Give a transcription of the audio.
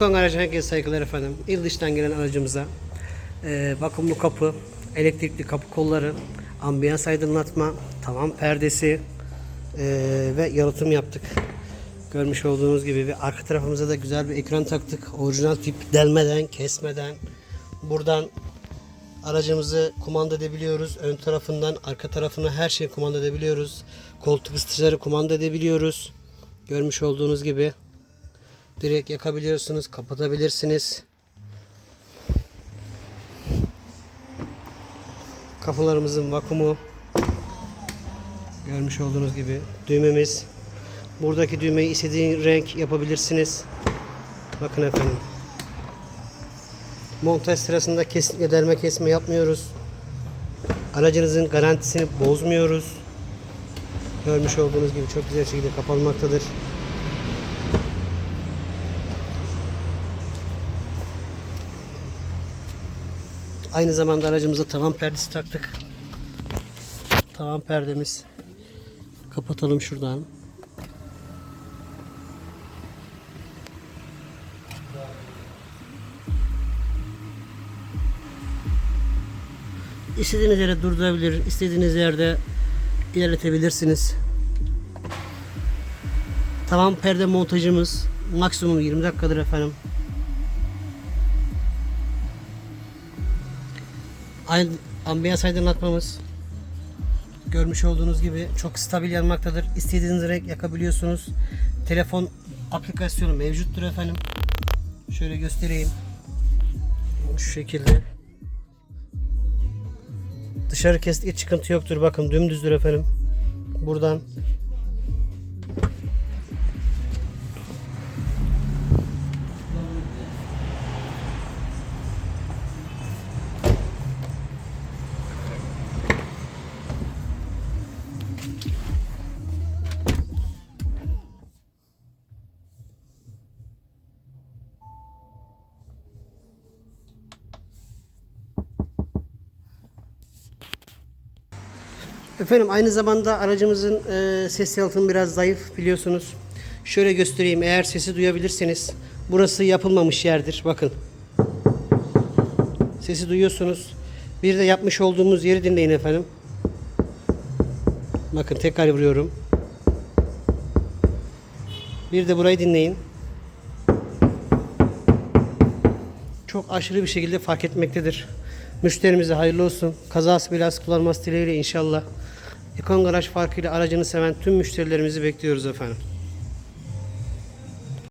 Son aracına herkese saygılar efendim. İl dıştan gelen aracımıza e, vakumlu kapı, elektrikli kapı kolları, ambiyans aydınlatma, tavan perdesi e, ve yalıtım yaptık. Görmüş olduğunuz gibi ve arka tarafımıza da güzel bir ekran taktık. Orijinal tip delmeden, kesmeden. Buradan aracımızı kumanda edebiliyoruz. Ön tarafından arka tarafına her şeyi kumanda edebiliyoruz. Koltuk ısıtıcıları kumanda edebiliyoruz. Görmüş olduğunuz gibi. Direkt yakabiliyorsunuz, kapatabilirsiniz. Kapılarımızın vakumu görmüş olduğunuz gibi düğmemiz. Buradaki düğmeyi istediğin renk yapabilirsiniz. Bakın efendim. Montaj sırasında kesinlikle delme kesme yapmıyoruz. Aracınızın garantisini bozmuyoruz. Görmüş olduğunuz gibi çok güzel şekilde kapanmaktadır. Aynı zamanda aracımıza tavan perdesi taktık. Tavan perdemiz. Kapatalım şuradan. İstediğiniz yere durdurabilir, istediğiniz yerde ilerletebilirsiniz. Tavan perde montajımız maksimum 20 dakikadır efendim. Ambiyans aydınlatmamız görmüş olduğunuz gibi çok stabil yanmaktadır. İstediğiniz renk yakabiliyorsunuz. Telefon aplikasyonu mevcuttur efendim. Şöyle göstereyim. Şu şekilde. Dışarı kestikçe çıkıntı yoktur. Bakın dümdüzdür efendim. Buradan Efendim aynı zamanda aracımızın e, ses yalıtımı biraz zayıf biliyorsunuz. Şöyle göstereyim eğer sesi duyabilirseniz burası yapılmamış yerdir bakın. Sesi duyuyorsunuz. Bir de yapmış olduğumuz yeri dinleyin efendim. Bakın tekrar vuruyorum. Bir de burayı dinleyin. Çok aşırı bir şekilde fark etmektedir. Müşterimize hayırlı olsun. Kazası belası kullanması dileğiyle inşallah. Ekon Garaj farkıyla aracını seven tüm müşterilerimizi bekliyoruz efendim.